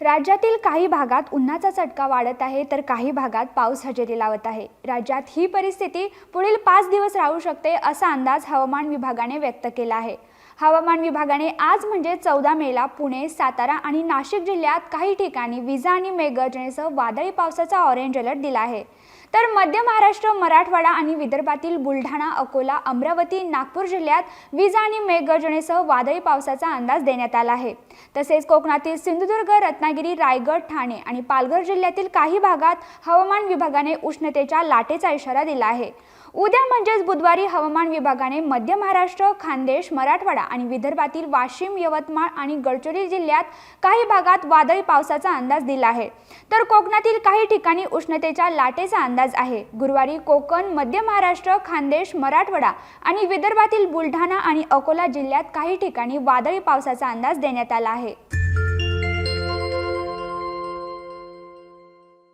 राज्यातील काही भागात उन्हाचा चटका वाढत आहे तर काही भागात पाऊस हजेरी लावत आहे. राज्यात ही परिस्थिती पुढील पाच दिवस राहू शकते असा अंदाज हवामान विभागाने व्यक्त केला आहे. हवामान विभागाने आज म्हणजे चौदा मेला पुणे सातारा आणि नाशिक जिल्ह्यात काही ठिकाणी विजा आणि मेघगर्जनेसह वादळी पावसाचा ऑरेंज अलर्ट दिला आहे. तर मध्य महाराष्ट्र मराठवाडा आणि विदर्भातील बुलढाणा अकोला अमरावती नागपूर जिल्ह्यात विजा आणि मेघगर्जनेसह वादळी पावसाचा अंदाज देण्यात आला आहे. तसेच कोकणातील सिंधुदुर्ग रत्नागिरी रायगड ठाणे आणि पालघर जिल्ह्यातील काही भागात हवामान विभागाने उष्णतेच्या लाटेचा इशारा दिला आहे. उद्या म्हणजेच बुधवारी हवामान विभागाने मध्य महाराष्ट्र खानदेश मराठवाडा आणि विदर्भातील वाशिम यवतमाळ आणि गडचिरोली जिल्ह्यात काही भागात वादळी पावसाचा अंदाज दिला आहे. तर कोकणातील काही ठिकाणी उष्णतेच्या लाटेचा अंदाज आहे. गुरुवारी कोकण मध्य महाराष्ट्र खानदेश मराठवाडा आणि विदर्भातील बुलढाणा आणि अकोला जिल्ह्यात काही ठिकाणी वादळी पावसाचा अंदाज देण्यात आला आहे.